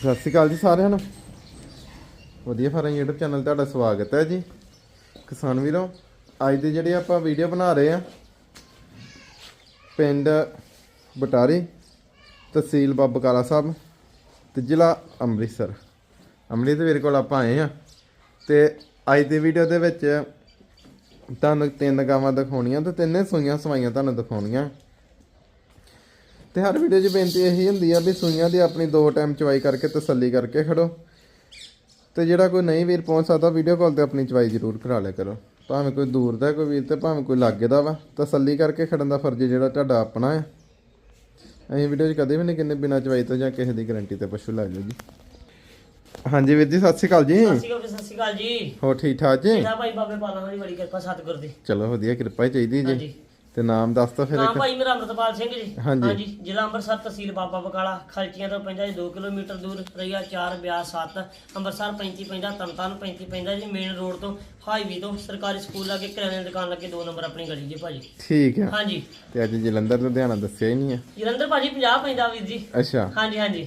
ਸਤਿ ਸ਼੍ਰੀ ਅਕਾਲ ਜੀ ਸਾਰਿਆਂ ਨੂੰ। ਵਧੀਆ ਫਾਰਮ YouTube ਚੈਨਲ ਤੁਹਾਡਾ ਸਵਾਗਤ ਹੈ ਜੀ। ਕਿਸਾਨ ਵੀਰੋ, ਅੱਜ ਦੀ ਜਿਹੜੀ ਆਪਾਂ ਵੀਡੀਓ ਬਣਾ ਰਹੇ ਆ, ਪਿੰਡ ਬਟਾਰੀ, ਤਹਿਸੀਲ ਬਾਬਕਾਲਾ ਸਾਹਿਬ ਤੇ ਜ਼ਿਲ੍ਹਾ ਅੰਮ੍ਰਿਤਸਰ। ਅੰਮ੍ਰਿਤ ਵੀਰ ਕੋਲ ਆਪਾਂ ਆਏ ਆ ਤੇ ਅੱਜ ਦੀ ਵੀਡੀਓ ਦੇ ਵਿੱਚ ਤੁਹਾਨੂੰ ਤਿੰਨ ਗਾਵਾਂ ਦਿਖਾਉਣੀਆਂ ਤੇ ਤਿੰਨੇ ਸੂਈਆਂ ਸਵਾਈਆਂ ਤੁਹਾਨੂੰ ਦਿਖਾਉਣੀਆਂ। ਤੇ ਹਰ ਵੀਡੀਓ 'ਚ ਬੇਨਤੀ ਇਹੀ ਹੁੰਦੀ ਆ ਵੀ ਸੂਈਆਂ ਦੀ ਆਪਣੀ ਦੋ ਟਾਈਮ ਚਵਾਈ ਕਰਕੇ ਤਸੱਲੀ ਕਰਕੇ ਖੜੋ। ਤੇ ਜਿਹੜਾ ਕੋਈ ਨਹੀਂ ਵੀਰ ਪਹੁੰਚ ਸਕਦਾ ਵੀਡੀਓ ਕਾਲ ਤੇ ਆਪਣੀ ਚਵਾਈ ਜ਼ਰੂਰ ਕਰਾ ਲਿਆ ਕਰੋ। ਭਾਵੇਂ ਕੋਈ ਦੂਰ ਦਾ ਕੋਈ ਵੀਰ ਤੇ ਭਾਵੇਂ ਕੋਈ ਲਾਗੇ ਦਾ ਵਾ ਤਸੱਲੀ ਕਰਕੇ ਖੜਨ ਦਾ ਫਰਜ਼ ਜਿਹੜਾ ਤੁਹਾਡਾ ਆਪਣਾ ਹੈ ਅਸੀਂ ਵੀਡੀਓ 'ਚ ਕਦੇ ਵੀ ਨਹੀਂ ਕਿੰਨੇ ਬਿਨਾਂ ਚਵਾਈ ਤੋਂ ਜਾਂ ਕਿਸੇ ਦੀ ਗਾਰੰਟੀ ਤੇ ਪਸ਼ੂ ਲੈ ਜਾਓ ਜੀ। ਹਾਂਜੀ ਵੀਰ ਜੀ ਸਤਿ ਸ਼੍ਰੀ ਅਕਾਲ ਜੀ। ਸਤਿ ਸ਼੍ਰੀ ਅਕਾਲ ਜੀ, ਸਤਿ ਸ਼੍ਰੀ ਅਕਾਲ ਜੀ। ਹੋ ਠੀਕ ਠਾਕ ਜੀ? ਇਹਦਾ ਭਾਈ ਬਾਬੇ ਪਾਲਾਂ ਦੀ ਬੜੀ ਕਿਰਪਾ ਸਤਿਗੁਰ ਦੀ। ਚਲੋ ਵਧੀਆ ਕਿਰਪਾ ਹੀ ਚਾਹੀਦੀ ਜੀ। ਹਾਂਜੀ। ਤੇ ਨਾਮ ਦੱਸ ਦੋ ਫਿਰ ਨਾਮ ਭਾਈ ਮੇਰਾ ਅਮਰਤਪਾਲ ਸਿੰਘ ਜੀ। ਹਾਂਜੀ। ਜ਼ਿਲ੍ਹਾ ਅੰਮ੍ਰਿਤਸਰ ਤਹਿਸੀਲ ਬਾਬਾ ਬਕਾਲਾ ਖਲਚੀਆਂ ਤੋਂ ਪੈਂਦਾ ਜੀ 2 ਕਿਲੋਮੀਟਰ ਦੂਰ ਰਈਆ 4 ਬਿਆਸ 7 ਅੰਮ੍ਰਿਤਸਰ 35 ਪੈਂਦਾ ਤਰਨਤਾਰਨ 35 ਪੈਂਦਾ ਜੀ ਮੇਨ ਰੋਡ ਤੋਂ ਹਾਈਵੇ ਤੋਂ ਸਰਕਾਰੀ ਸਕੂਲ ਲਾਗੇ ਕਿਰਾਣੇ ਦੀ ਦੁਕਾਨ ਲੱਗੇ 2 ਨੰਬਰ ਆਪਣੀ ਗਲੀ ਜੀ ਭਾਜੀ। ਠੀਕ ਆ। ਹਾਂਜੀ। ਤੇ ਅੱਜ ਜਲੰਧਰ ਲੁਧਿਆਣਾ ਦੱਸਿਆ ਹੀ ਨਹੀਂ ਆ। ਜਲੰਧਰ ਭਾਜੀ 50 ਪੈਂਦਾ ਵੀਰ ਜੀ। ਅੱਛਾ। ਹਾਂਜੀ ਹਾਂਜੀ।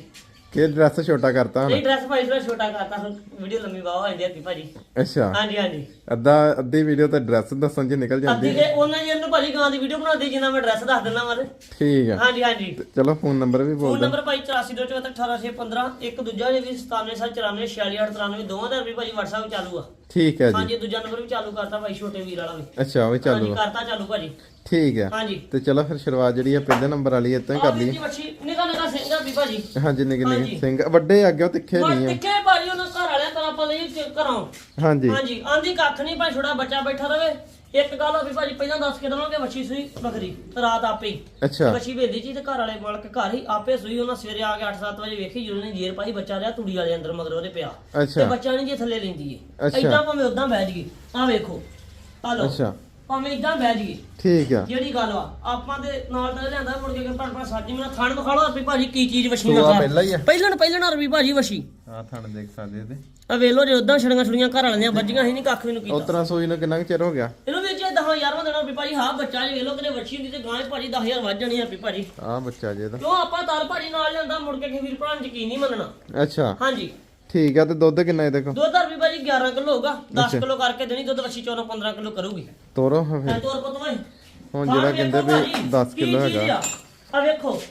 ਕਿ ਡਰੈਸ ਛੋਟਾ ਕਰਤਾ ਹੁਣ? ਇਹ ਡਰੈਸ ਭਾਈ ਥੋੜਾ ਛੋਟਾ ਕਰਤਾ ਵੀਡੀਓ ਲੰਮੀ ਬਾਹ ਹੋ ਜਾਂਦੀ ਹੈ ਭਾਜੀ ਅੱਛਾ। ਹਾਂਜੀ ਹਾਂਜੀ। ਅੱਧਾ ਅੱਧੀ ਵੀਡੀਓ ਤਾਂ ਡਰੈਸ ਦੱਸਣ ਚ ਨਿਕਲ ਜਾਂਦੀ ਅੱਧੀ ਦੇ ਉਹਨਾਂ ਜੀ ਇਹਨੂੰ ਭਾਜੀ ਗਾਂ ਦੀ ਵੀਡੀਓ ਬਣਾਉਂਦੀ ਜਿੰਨਾ ਮੈਂ ਡਰੈਸ ਦੱਸ ਦਿੰਦਾ ਵਾਲੇ ਠੀਕ ਆ। ਹਾਂਜੀ ਹਾਂਜੀ। ਤੇ ਚਲੋ ਫੋਨ ਨੰਬਰ ਵੀ ਬੋਲ ਫੋਨ ਨੰਬਰ ਭਾਈ 8424180615 ਇੱਕ ਦੂਜਾ ਜੇ ਵੀ 9794466893 ਦੋਵਾਂ ਦਾ ਵੀ ਭਾਜੀ WhatsApp ਚਾਲੂ ਆ। ਠੀਕ ਹੈ ਜੀ। ਹਾਂਜੀ ਦੂਜਾ ਨੰਬਰ ਵੀ ਚਾਲੂ ਕਰਤਾ ਭਾਈ ਛੋਟੇ ਵੀਰ ਵਾਲਾ ਵੀ। ਅੱਛਾ ਉਹ ਵੀ ਚਾਲੂ ਹਾਂਜੀ ਆ। ਕਰਤਾ ਚਾਲੂ ਭਾਜੀ। ਠੀਕ ਆ ਹਾਂਜੀ। ਤੇ ਚਲੋ ਫਿਰ ਸ਼ੁਰੂਆਤ ਜਿਹੜੀ ਆ ਪਹਿਲੇ ਨੰਬਰ ਵਾਲੀ ਇੱਥੋਂ ਹੀ ਕਰ ਲਈਏ। ਬੱਚੀ ਨਿਕਾ ਨਿਕਾ ਸਿੰਘਾ ਵੀ ਭਾਜੀ। ਹਾਂਜੀ ਨਿਕ ਨਿਕ ਹਾਂਜੀ। ਸਿੰਘ ਵੱਡੇ ਅੱਗੇ ਉਹ ਤਿੱਖੇ ਨਹੀਂ ਆ। ਟਿੱਕੇ ਭਾਜੀ ਉਹਨਾਂ ਘਰ ਵਾਲਿਆਂ ਤਾਂ ਆਪਾਂ ਲਈ ਘਰੋਂ। ਹਾਂਜੀ। ਹਾਂਜੀ ਆਂਦੀ ਕੱਖ ਨਹੀਂ ਭਾਈ ਛੋੜਾ ਬੱਚਾ ਬੈਠਾ ਰਵੇ। ਇੱਕ ਗੱਲ ਹੋ ਵੀ ਭਾਜੀ ਪਹਿਲਾਂ ਦੱਸ ਕੇ ਦਵਾਂਗੇ ਬੱਚੀ ਸੂਈ ਬੱਕਰੀ ਰਾਤ ਆਪੇ ਹੀ। ਅੱਛਾ। ਬੱਚੀ ਵੇਲੀ ਜੀ ਤੇ ਘਰ ਵਾਲੇ ਕੋਲ ਕੇ ਘਰ ਹੀ ਆਪੇ ਸੂਈ ਉਹਨਾਂ ਸਵੇਰੇ ਆ ਕੇ 8-7 ਵਜੇ ਵੇਖੀ ਜਦੋਂ ਨੇ ਜੇਰ ਪਾਈ ਬੱਚਾ ਰਿਹਾ ਤੂੜੀ ਵਾਲੇ ਅੰਦਰ ਮਗਰ ਉਹਦੇ ਪਿਆ। ਤੇ ਬੱਚਾ ਨਹੀਂ ਜੇ ਥੱਲੇ ਲੈਂਦੀ ਏ। ਅੱਛਾ। ਏਦਾਂ ਭਾਵੇਂ ਉਦਾਂ ਬਹਿ ਜਗੀ ਆ ਵੇਖੋ। ਆ ਲਓ ਅੱਛਾ। ਭਾਵੇਂ ਏਦਾਂ ਬਹਿ ਜਗੀ ਠੀਕ ਆ। ਜਿਹੜੀ ਗੱਲ ਵਾ ਆਪਾਂ ਦੇ ਨਾਲ ਤਾਂ ਲਿਆਂਦਾ ਮੁੜ ਕੇ ਪਰ ਪਰ ਸਾਡੀ ਮੇਰਾ ਥਣ ਵਿਖਾ ਲਓ ਅਰਬੀ ਭਾਜੀ ਕੀ ਚੀਜ਼ ਵਸ਼ੀ ਸੂਆ ਲਗਾ ਪਹਿਲਾਂ ਹੀ ਆ। ਪਹਿਲਣ ਪਹਿਲਣ ਅਰਬੀ ਭਾਜੀ ਵਸ਼ੀ ਆ ਥਣ ਦੇਖ ਸਕਦੇ ਤੇ ਆ ਵੇਖ ਲਓ ਜੇ ਉਦਾਂ ਛੜੀਆਂ ਛੜੀਆਂ ਘਰ ਵਾਲਿਆਂ ਵੱਜੀਆਂ ਸੀ ਨਹੀਂ ਕੱਖ ਮੈਨੂੰ ਕੀਤਾ। ਉਤਰਾ ਸੂਈ ਨੂੰ ਕਿੰਨਾ ਕੁ ਚਿਰ ਹੋ ਗਿਆ? ਇਹਨੂੰ ਵਿੱਚ 10000 ਦੇਣਾ ਵੀ ਭਾਜੀ ਹਾਂ ਬੱਚਾ ਜੇ ਵੇਖ ਕਿਤੇ ਵੱਛੀ ਹੁੰਦੀ ਤੇ ਗਾਂ ਭਾਜੀ 10000 ਵੱਜ ਜਾਣੀ ਆ ਵੀ ਭਾਜੀ। ਆ ਬੱਚਾ ਜੇ ਦਾ ਕਿਉਂ ਆਪਾਂ ਤਾਲ ਭਾਜੀ ਨਾਲ ਲਿਆਂਦਾ ਮੁੜ ਕੇ ਕਿਸੇ ਵੀਰ ਭਰਾ ਨੂੰ ਯਕੀਨ ਨਹੀਂ ਮੰਨਣਾ। ਅੱਛਾ। ਹਾਂਜੀ। ਠੀਕ ਆ ਤੇ ਦੁੱਧ ਕਿੰਨਾ ਇਹਦੇ ਕੋਲ? ਦੁੱਧ ਅਰਬੀ ਭਾਜੀ 11 ਕਿਲੋ ਹੋਊਗਾ 10 ਕਿਲੋ ਕਰਕੇ ਦੇਣੀ ਦੁੱਧ ਵੱਛੀ 14 15 ਕਿਲੋ ਕਰੂਗੀ। ਤੋਰੋ ਹਾਂ ਫਿਰ ਤੋਰ ਪੁੱਤ ਓਏ। ਹੁਣ ਜਿਹੜਾ ਕਹਿੰਦੇ ਵੀ 10 ਕਿਲੋ ਹੈਗਾ। ਆ। ਵੇਖੋ।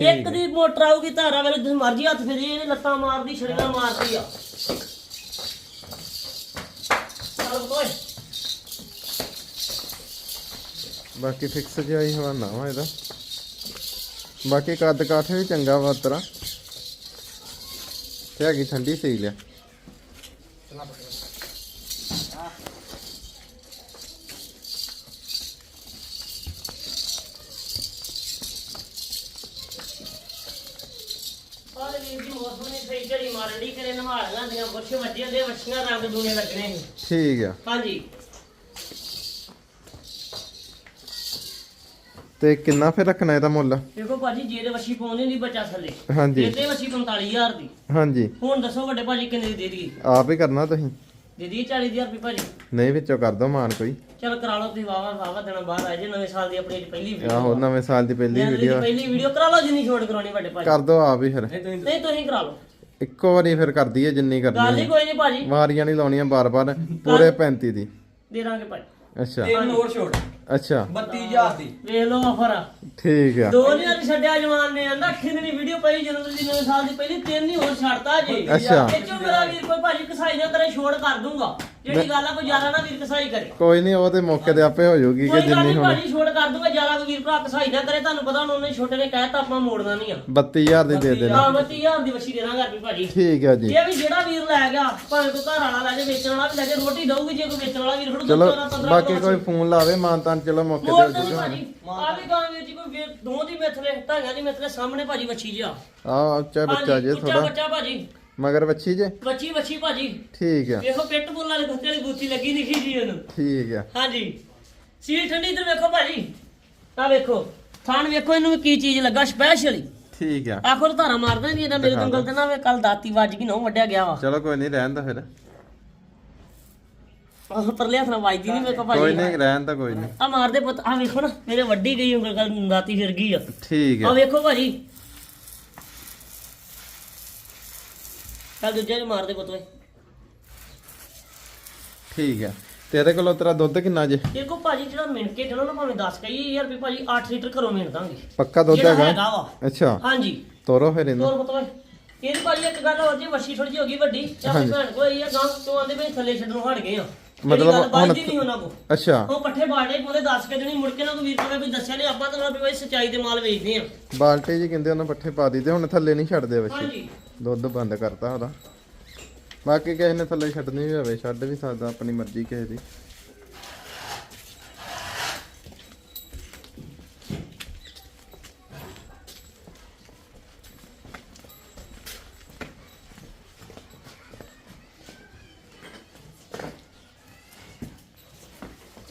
ਇੱਕ ਦੀ ਮੋਟਰ ਆਊਗੀ ਧਾਰਾ ਵੇਲੇ ਜਿਸ ਮਰਜ਼ੀ ਹੱਥ ਫੇਰੀ ਇਹਨੇ ਲੱਤਾਂ ਮਾਰਦੀ ਛੜੀਆਂ ਮਾਰਦੀ ਆ। ਬਾਕੀ ਫਿਕਸ ਜਿਹਾ ਹੀ ਹਵਾਨਾ ਵਾ ਇਹਦਾ। ਬਾਕੀ ਕੱਦ ਕਾਠ ਵੀ ਚੰਗਾ ਵਾ ਤਰਾ ਤੇ ਹੈਗੀ ਠੰਡੀ ਸਹੀ ਲਿਆ ਆਲੇ ਵੀਰ ਜੀ ਤੇ ਕਿੰਨਾ ਫਿਰ ਰੱਖਣਾ ਇਹਦਾ ਮੁੱਲ? ਦੇਖੋ ਭਾਜੀ ਜੇ ਦੇ ਵੱਛੀ ਪਾਉਂਦੀ ਹੁੰਦੀ ਬੱਚਾ ਥੱਲੇ ਹਾਂਜੀ। ਇਹਦੇ ਵੱਛੀ 45000 ਦੀ। ਹਾਂਜੀ। ਹੁਣ ਦੱਸੋ ਵੱਡੇ ਭਾਜੀ ਕਿੰਨੇ ਦੀ ਦੇ ਦਈਏ? ਆਪ ਹੀ ਕਰਨਾ ਤੁਸੀਂ? ਦੇ ਦਈਏ 40000 ਰੁਪਏ ਭਾਜੀ? ਨਹੀਂ ਵਿੱਚੋਂ ਕਰ ਦੋ ਮਾਨ ਕੋਈ। ਚਲ ਕਰਾ ਲਓ ਤੁਸੀਂ ਵਾਵਾ ਵਾਵਾ ਦਿਨਾਂ ਬਾਅਦ ਆਏ ਜੇ ਨਵੇਂ ਸਾਲ ਦੀ ਆਪਣੀ ਅੱਜ ਪਹਿਲੀ ਵੀਡੀਓ ਆਹੋ ਨਵੇਂ ਸਾਲ ਦੀ ਪਹਿਲੀ ਵੀਡੀਓ ਪਹਿਲੀ ਵੀਡੀਓ ਕਰਾ ਲਓ ਜਿੰਨੀ ਛੋਟ ਕਰਾਉਣੀ ਵੱਡੇ ਭਾਜੀ। ਕਰ ਦੋ ਆਪ ਹੀ ਫਿਰ। ਨਹੀਂ ਤੁਸੀਂ ਕਰਾ ਲਓ। ਇੱਕੋ ਵਾਰੀ ਫਿਰ ਕਰ ਦਈਏ ਜਿੰਨੀ ਗੱਲ ਕਰਨੀ ਹੀ ਕੋਈ ਨਹੀਂ ਭਾਜੀ। ਵਾਰੀਆਂ ਨਹੀਂ ਲਾਉਣੀਆਂ ਬਾਰ-ਬਾਰ ਪੂਰੇ 35 ਦੀ। ਦੇ ਦਾਂਗੇ ਭਾਜੀ। ਅੱਛਾ। ਤਿੰਨ ਹੋਰ ਛੋਟ। ਅੱਛਾ। 32000 ਦੀ। ਵੇਖ ਲਓ ਆਫਰ। ਠੀਕ ਆ। ਦੋ ਨਹੀਂ ਅੱਜ ਛੱਡਿਆ ਜਵਾਨ ਨੇ। ਆਂਦਾ ਦੀ ਵੀਡੀਓ ਪਈ ਜਦੋਂ ਦੀ ਨਵੇਂ ਸਾਲ ਦੀ ਪਹਿਲੀ ਤਿੰਨ ਹੀ ਹੋਰ ਛੱਡਤਾ ਜੀ। ਅੱਛਾ। ਇਹ ਚੋਂ ਮੇਰਾ ਵੀਰ ਕੋਈ ਭਾਜੀ ਕਸਾਈ ਨਾ ਕਰੇ ਛੋੜ ਕਰ ਦੂੰਗਾ। ਜਿਹੜੀ ਗੱਲ ਆ ਕੋਈ ਜ਼ਿਆਦਾ ਨਾ ਵੀਰ ਕਸਾਈ ਕਰੇ। ਕੋਈ ਨਹੀਂ ਉਹ ਤੇ ਮੌਕੇ ਤੇ ਆਪੇ ਹੋ ਜਾਊਗੀ ਕਿ ਕੋਈ ਗੱਲ ਜਿੰਨੀ ਨਹੀਂ ਹੁਣ। ਭਾਜੀ ਛੋੜ ਕਰ ਦੂੰਗਾ ਜ਼ਿਆਦਾ ਕੋਈ ਵੀਰ ਭਰਾ ਕਸਾਈ ਨਾ ਕਰੇ ਤੁਹਾਨੂੰ ਪਤਾ ਹੁਣ ਉਹਨੇ ਛੋਟੇ ਨੇ ਕਹਿਤਾ ਆਪਾਂ ਮੋੜਨਾ ਨਹੀਂ ਆ। 32000 ਦੀ ਦੇ ਦੇਣਾ। ਹਾਂ ਮੈਂ 30000 ਦੀ ਵਛੀ ਦੇ ਦਾਂਗਾ ਵੀ ਭਾਜੀ। ਠੀਕ ਆ ਜੀ। ਇਹ ਵੀ ਜਿਹੜਾ ਵੀਰ ਲੈ ਗਿਆ ਭਾਵੇਂ ਕੋਈ ਘਰ ਵਾਲਾ ਲੈ ਜਾ ਵੇਚਣ ਵਾਲਾ ਵੀ ਲੈ ਜਾ ਰੋਟੀ ਦਊਗੀ ਜੇ ਕੋਈ ਵੇਚਣ ਵਾਲਾ ਵੀਰ ਖੜੂ ਚਲੋ ਬਾਕੀ ਕੋਈ ਫੋਨ ਲਾਵੇ ਮਾਨਤਾਨ ਚਲੋ ਮੌਕੇ ਤੇ ਹੋ ਨਹੀਂ ਜਾਊਗਾ। ਭਾਜੀ ਆ ਵੀ ਗਾਂ ਵੀਰ ਜੀ ਕੋਈ ਵੀਰ ਦੋ ਦੀ ਮਿੱਥਲੇ ਢਾਈਆਂ ਦੀ ਮਿੱਥਲੇ ਸਾਹਮਣੇ ਭਾਜੀ ਵਛੀ ਜਿਆ ਆ ਉੱਚਾ ਬੱਚਾ ਜੇ ਉੱਚਾ ਥੋੜਾ ਬੱਚਾ ਭਾਜੀ। ਮਗਰ ਵੱਛੀ ਜੇ? ਵਛੀ ਵਛੀ ਭਾਜੀ। ਠੀਕ ਆ। ਵੇਖੋ ਪਿੱਟ ਬੁੱਲ ਵਾਲੇ ਕੁੱਤੇ ਵਾਲੀ ਬੂਥੀ ਲੱਗੀ ਨਿੱਕੀ ਜੀ ਉਹਨੂੰ। ਠੀਕ ਆ। ਹਾਂਜੀ। ਸੀਟ ਠੰਡੀ ਇਧਰ ਵੇਖੋ ਭਾਜੀ। ਆ ਵੇਖੋ। ਥਾਣ ਵੇਖੋ ਇਹਨੂੰ ਕੀ ਚੀਜ਼ ਲੱਗਾ ਸਪੈਸ਼ਲੀ ਠੀਕ ਆ। ਆਖੋ ਤਾਂ ਧਾਰਾ ਮਾਰਦਾ ਨਹੀਂ ਇਹਦਾ ਮੇਰੇ ਉਂਗਲ ਤੇ ਨਾ ਵੇ ਕੱਲ ਦਾਤੀ ਵੱਜ ਗਈ ਨਾ ਵੱਡਿਆ ਗਿਆ ਵਾ। ਚਲੋ ਕੋਈ ਨਹੀਂ ਰਹਿਣ ਦਾ ਫਿਰ। ਆਹ ਪਰਲੇ ਹੱਥ ਨਾਲ ਵੱਜਦੀ ਨਹੀਂ ਵੇਖੋ ਕੋਈ ਭਾਜੀ ਨਹੀਂ ਰਹਿਣ ਦਾ ਕੋਈ ਨਹੀਂ। ਆ ਮਾਰਦੇ ਪੁੱਤ ਆ ਵੇਖੋ ਨਾ ਮੇਰੇ ਵੱਡੀ ਗਈ ਉਂਗਲ ਕੱਲ ਦਾਤੀ ਫਿਰ ਗਈ ਆ। ਠੀਕ ਆ। ਆ ਵੇਖੋ ਭਾਜੀ। ਚੱਲ ਦੂਜੇ ਨੂੰ ਮਾਰ ਦੇ ਪੁੱਤ ਓਏ। ਠੀਕ ਹੈ ਤੇ ਇਹਦੇ ਕੋਲੋਂ ਤੇਰਾ ਦੁੱਧ ਕਿੰਨਾ ਜੇ? ਕੋ ਭਾਜੀ ਜਿਹੜਾ ਮਿਣ ਕੇ ਦੇਣਾ ਨਾ ਭਾਵੇਂ 10 ਕਹੀ ਯਾਰ ਵੀ ਭਾਜੀ 8 ਲੀਟਰ ਘਰੋਂ ਮਿਣ ਦਾਂਗੇ। ਪੱਕਾ ਦੁੱਧ ਜਿਹੜਾ ਹੈਗਾ? ਹੈਗਾ ਵਾ। ਅੱਛਾ। ਹਾਂਜੀ। ਤੋਰੋ ਫਿਰ ਇਹਨੂੰ। ਤੋਰ ਪੁੱਤ ਓਏ। ਇਹਦੀ ਭਾਜੀ ਇੱਕ ਗੱਲ ਹੋਰ ਜੀ ਵੱਛੀ ਥੋੜੀ ਜਿਹੀ ਹੋ ਗਈ ਵੱਡੀ। ਤੇ ਆਪਣੀ ਭੈਣ ਇਹ ਆ ਗਾਂ ਤੋਂ ਆਂਦੇ ਵੀ ਥੱਲੇ ਛੱਡਣੋਂ ਹਟ ਗਏ ਆ। ਮਤਲਬ ਹੁਣ ਨਹੀਂ ਉਹਨਾਂ ਕੋ ਅੱਛਾ। ਉਹ ਪੱਠੇ ਬਾੜੇ ਪੂਰੇ ਦੱਸ ਕੇ ਦੇਣੀ ਮੁੜ ਕੇ ਨਾ ਕੋਈ ਵੀਰ ਕੋਲ ਵੀ ਦੱਸਿਆ ਨਹੀਂ ਆਪਾਂ ਤਾਂ ਨਾ ਵੀ ਸਚਾਈ ਦੇ ਮਾਲ ਵੇਚਦੇ ਆ ਬਾਲਟੇ ਜੀ ਕਹਿੰਦੇ ਉਹਨਾਂ ਪੱਠੇ ਪਾ ਦਿੱਤੇ ਹੁਣ ਥੱਲੇ ਨਹੀਂ ਛੱਡਦੇ ਬੱਚੇ ਹਾਂਜੀ। ਦੁੱਧ ਬੰਦ ਕਰਤਾ ਉਹਦਾ। ਬਾਕੀ ਕਿਸੇ ਨੇ ਥੱਲੇ ਛੱਡਣੀ ਹੋਵੇ ਛੱਡ ਵੀ ਸਕਦਾ ਆਪਣੀ ਮਰਜ਼ੀ ਕਿਸੇ ਦੀ।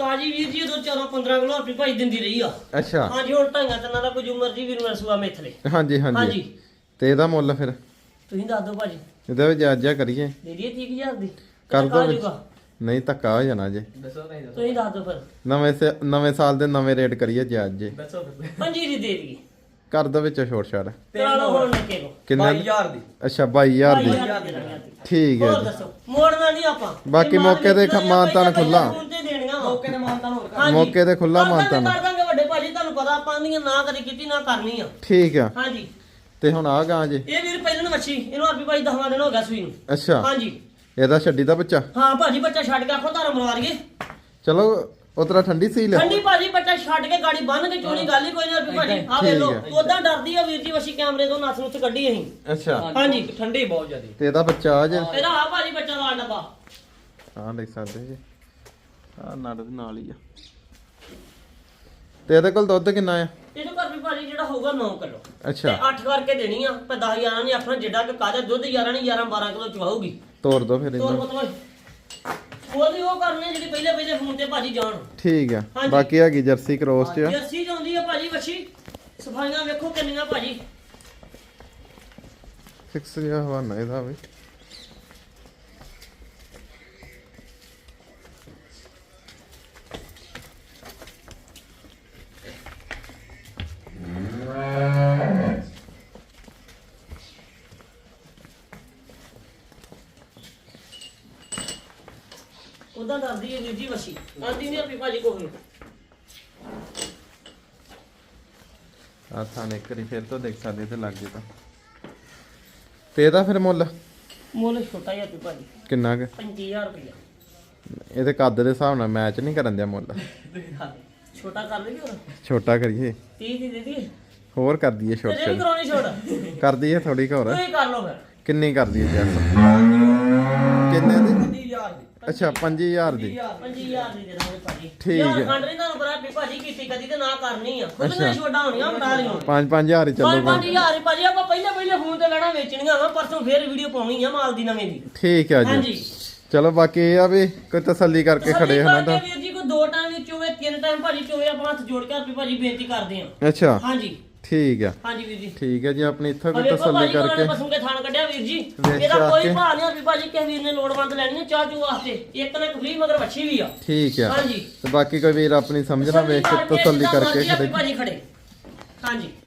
ਤਾਜੀ ਵੀਰ ਜੀ ਉਦੋਂ 14 15 ਕਿਲੋ ਰੁਪਏ ਭਾਈ ਦਿੰਦੀ ਰਹੀ ਆ। ਅੱਛਾ। ਹਾਂਜੀ ਹੁਣ ਢਾਈਆਂ ਤਿੰਨਾਂ ਦਾ ਕੋਈ ਉਮਰ ਜੀ ਵੀਰ ਨੂੰ ਸੂਆ ਮੇਥਲੇ ਹਾਂਜੀ ਹਾਂਜੀ। ਹਾਂਜੀ। ਤੇ ਇਹਦਾ ਮੁੱਲ ਫਿਰ? ਤੁਸੀਂ ਦੱਸ ਦਿਓ ਭਾਜੀ। ਇਹਦਾ ਵੀ ਜਾਇਜ਼ਾ ਕਰੀਏ। ਦੇ ਦਈਏ 30000 ਦੀ। ਕਰ ਦਿਓ ਜਾਊਗਾ? ਨਹੀਂ ਧੱਕਾ ਹੋ ਜਾਣਾ ਜੇ। ਤੁਸੀਂ ਦੱਸ ਦਿਓ ਫਿਰ। ਨਵੇਂ ਸੇ- ਨਵੇਂ ਸਾਲ ਦੇ ਨਵੇਂ ਰੇਟ ਕਰੀਏ ਜਾਇਜ਼। ਜੇ ਪੰਜੀ ਦੀ ਦੇ ਦਈਏ। ਕਰ ਦੋ ਵਿੱਚ ਛੋਟ ਛਾੜ ਕਰਾ ਲਓ ਹੁਣ ਨਿੱਕੇ ਕੋ ਕਿੰਨਾ 22000 ਦੀ। ਅੱਛਾ 22000 ਦੀ। 22000 ਦੇ। ਠੀਕ ਹੈ ਹੋਰ ਜੀ। ਦੱਸੋ। ਮੋੜਨਾ ਨਹੀਂ ਆਪਾਂ। ਬਾਕੀ ਮੌਕੇ ਤੇ ਵੇਚਣਾ ਜਾਂ ਮਾਨਤਾਨ ਪਹਿਲਾਂ ਖੁੱਲਾ। ਤੇ ਹਾਂਜੀ। ਮੌਕੇ ਤੇ ਖੁੱਲਾ ਕਰ ਦਾਂਗੇ, ਮਾਨਤਾਨ। ਕਰ ਦਾਂਗੇ ਵੱਡੇ ਭਾਜੀ ਤੁਹਾਨੂੰ ਪਤਾ ਆਪਾਂ ਦੀਆਂ ਨਾ ਕਦੀ ਕੀਤੀ ਨਾ ਕਰਨੀ ਆ। ਠੀਕ ਆ। ਹਾਂਜੀ। ਤੇ ਹੁਣ ਆ ਗਾਂ ਜੇ। ਇਹ ਵੀਰ ਪਹਿਲਾਂ ਵੱਛੀ ਇਹਨੂੰ ਆਪੀ ਭਾਈ 10 ਦਿਨ ਹੋ ਗਿਆ ਸੂਈ ਨੂੰ। ਅੱਛਾ। ਹਾਂਜੀ। ਇਹਦਾ ਛੱਡੀ ਦਾ ਬੱਚਾ। ਹਾਂ ਭਾਜੀ ਬੱਚਾ ਛੱਡ ਕੇ ਆਖੋ ਧਾਰ ਮਰਵਾ ਲਈਏ। ਚਲੋ ਉਤਰਾ ਠੰਡੀ ਸੀ ਲੈ ਠੰਡੀ ਭਾਜੀ ਬੱਚਾ ਛੱਡ ਕੇ ਗਾੜੀ ਬੰਨ ਕੇ ਚੋਣੀ ਗੱਲ ਹੀ ਕੋਈ ਨਹੀਂ ਆਪੀ ਭਾਜੀ। ਆ ਵੇਖ ਲੋ ਠੀਕ ਉਦਾਂ ਡਰਦੀ ਆ ਵੀਰ ਜੀ ਵੱਛੀ ਕੈਮਰੇ ਤੋਂ ਨੱਥ ਨੁੱਥ ਕੱਢੀ ਅਸੀਂ। ਅੱਛਾ। ਹਾਂਜੀ। ਠੰਡੀ ਬਹੁਤ ਜ਼ਿਆਦੀ। ਤੇ ਇਹਦਾ ਬੱਚਾ ਆ ਜੇ। ਇਹਦਾ ਆ ਭਾਜੀ ਬੱਚਾ ਦਾ ਡੱਬਾ। ਹਾਂ ਦੇਖ ਸਕਦੇ ਜੀ। ਆ ਨੜ ਦੇ ਨਾਲ ਹੀ ਆ। ਤੇ ਇਹਦੇ ਕੋਲ ਦੁੱਧ ਕਿੰਨਾ ਆ? ਇਹਦੇ ਘਰ ਵੀ ਭਾਜੀ ਜਿਹੜਾ ਹੋਊਗਾ 9 ਕਿਲੋ। ਤੇ ਅੱਛਾ 8 ਕਰਕੇ ਦੇਣੀ ਆ ਪਰ 10 11 ਨਹੀਂ ਆਖਣਾ ਜਿੱਡਾ ਕਿ ਕਾਜਾ ਦੁੱਧ 11 ਨਹੀਂ 11 12 ਕਿਲੋ ਚਵਾਉਗੀ ਤੋਰ ਦੋ ਫਿਰ ਤੋਰ ਇਹਨੂੰ ਮਤਲਬ ਉਹਦੀ ਉਹ ਕਰਨੇ ਜਿਹੜੀ ਪਹਿਲੇ ਪਹਿਲੇ ਫੋਨ ਤੇ ਭਾਜੀ ਜਾਣ। ਠੀਕ ਆ। ਹਾਂਜੀ। ਬਾਕੀ ਹੈਗੀ ਜਰਸੀ ਕ੍ਰੋਸ ਚ ਆ। ਜੱਸੀ ਜਾਂਦੀ ਆ ਭਾਜੀ ਵੱਛੀ। ਸਫਾਈਆਂ ਵੇਖੋ ਕਿੰਨੀਆਂ ਭਾਜੀ। 6 ਜਿਹਾ ਹਵਾਨਾ ਇਹਦਾ ਵੀ। ਉਦਾਂ ਦੱਸਦੀ ਹੈ ਵੀਰ ਜੀ ਆਂਦੀ ਨਹੀਂ ਆਪੀ ਭਾਜੀ ਕੋਈ ਆ ਥਾਣੇ ਕਰੀ ਫਿਰ ਤੋਂ ਦੇਖ ਸਕਦੇ ਤੇ ਲੱਗ ਜੇ ਤਾਂ। ਤੇ ਇਹਦਾ ਫਿਰ ਮੁੱਲ? ਮੁੱਲ ਛੋਟਾ ਜਿਹਾ ਆਪੀ ਭਾਜੀ। ਕਿੰਨਾ ਕੁ? 25000 ਰੁਪਇਆ ਇਹਦੇ ਕੱਦ ਦੇ ਹਿਸਾਬ ਨਾਲ ਮੈਚ ਨਹੀਂ ਕਰਨ ਦਿਆ ਮੁੱਲ। ਛੋਟਾ ਕਰ ਲਈਏ ਹੋਰ। ਛੋਟਾ ਕਰੀਏ। 30 ਦੀ ਦੇ ਹੋਰ ਕਰ ਦਈਏ ਤੇ ਛੋਟ ਜਿਹੜੀ ਛੋਟ। ਕਰਾਉਣੀ ਕਰ ਦਈਏ ਥੋੜੀ ਕੁ ਹੋਰ। ਤੁਸੀਂ ਕਰ ਲਓ ਫਿਰ। ਕਿੰਨੀ ਕਰ ਦਈਏ ਜੈਸ ਕਿੰਨੇ ਦੀ 20000 ਦੀ? ਅੱਛਾ 5000 ਦੀ। 25000 ਦੀ ਦੇ ਦਾਂਗੇ ਭਾਜੀ। ਠੀਕ ਯਾਰ ਹੈ। ਖੰਡ ਨਹੀਂ ਤੁਹਾਨੂੰ ਪਤਾ ਵੀ ਭਾਜੀ ਕੀਤੀ ਕਦੀ ਤੇ ਨਾ ਕਰਨੀ ਆ। ਖੁੱਲੀਆਂ ਛੋਟਾਂ ਹੋਣੀਆਂ ਬਣਾ ਲਿਓ 5-5000 ਹੀ ਹਜ਼ਾਰ ਹੀ ਭਾਜੀ। ਆਪਾਂ ਪਹਿਲੇ ਪਹਿਲੇ ਫੋਨ ਤੇ ਲੈਣਾ ਵੇਚਣੀਆਂ ਵਾ ਪਰਸੋਂ ਫੇਰ ਵੀਡੀਓ ਪਾਉਣੀ ਆ ਮਾਲ ਦੀ ਨਵੇਂ ਦੀ। ਠੀਕ ਆ ਜੀ। ਹਾਂਜੀ। ਚਲੋ ਬਾਕੀ ਇਹ ਆ ਵੀ ਕੋਈ ਤਸੱਲੀ ਕਰਕੇ ਖੜੇ ਹਨਾ ਤਾਂ। ਵੀਰ ਜੀ ਕੋਈ ਦੋ ਟਾਈਮ ਵਿੱਚ ਹੋਵੇ ਤਿੰਨ ਟਾਈਮ ਭਾਜੀ ਚੋਵੇ ਆਪਾਂ ਹੱਥ ਜੋੜ ਕੇ ਆਪੀ ਭਾਜੀ ਬੇਨਤੀ ਕਰਦੇ ਆ। ਅੱਛਾ। ਹਾਂਜੀ। ਠੀਕ ਆ। ਹਾਂਜੀ ਵੀਰ ਜੀ। ਠੀਕ ਹੈ ਜੀ ਆਪਣੀ ਇੱਥੋਂ ਵੇਖੋ ਤਸੱਲੀ ਭਾਜੀ ਕਰਕੇ। ਕੋਲ ਪਸੂ ਕੇ ਥਾਣ ਕੱਢਿਆ ਵੀਰ ਜੀ। ਇਹਦਾ ਕੋਈ ਕੇ। ਭਾਅ ਨਹੀਂ ਆ ਵੀ ਭਾਜੀ ਕਿਸੇ ਵੀਰ ਨੇ ਲੋੜਵੰਦ ਲੈਣੀ ਹੈ ਚਾਹ ਚੂ ਵਾਸਤੇ। ਇੱਕ ਨਾ ਫ੍ਰੀ ਮਗਰ ਵੱਛੀ ਵੀ ਆ। ਠੀਕ ਆ। ਹਾਂਜੀ। ਤੇ ਬਾਕੀ ਕੋਈ ਵੀਰ ਆਪਣੀ ਸਮਝਣਾ ਵੇਖ ਕੇ ਤਸੱਲੀ ਕਰਕੇ ਖੜੇ। ਖੜੇ। ਹਾਂਜੀ।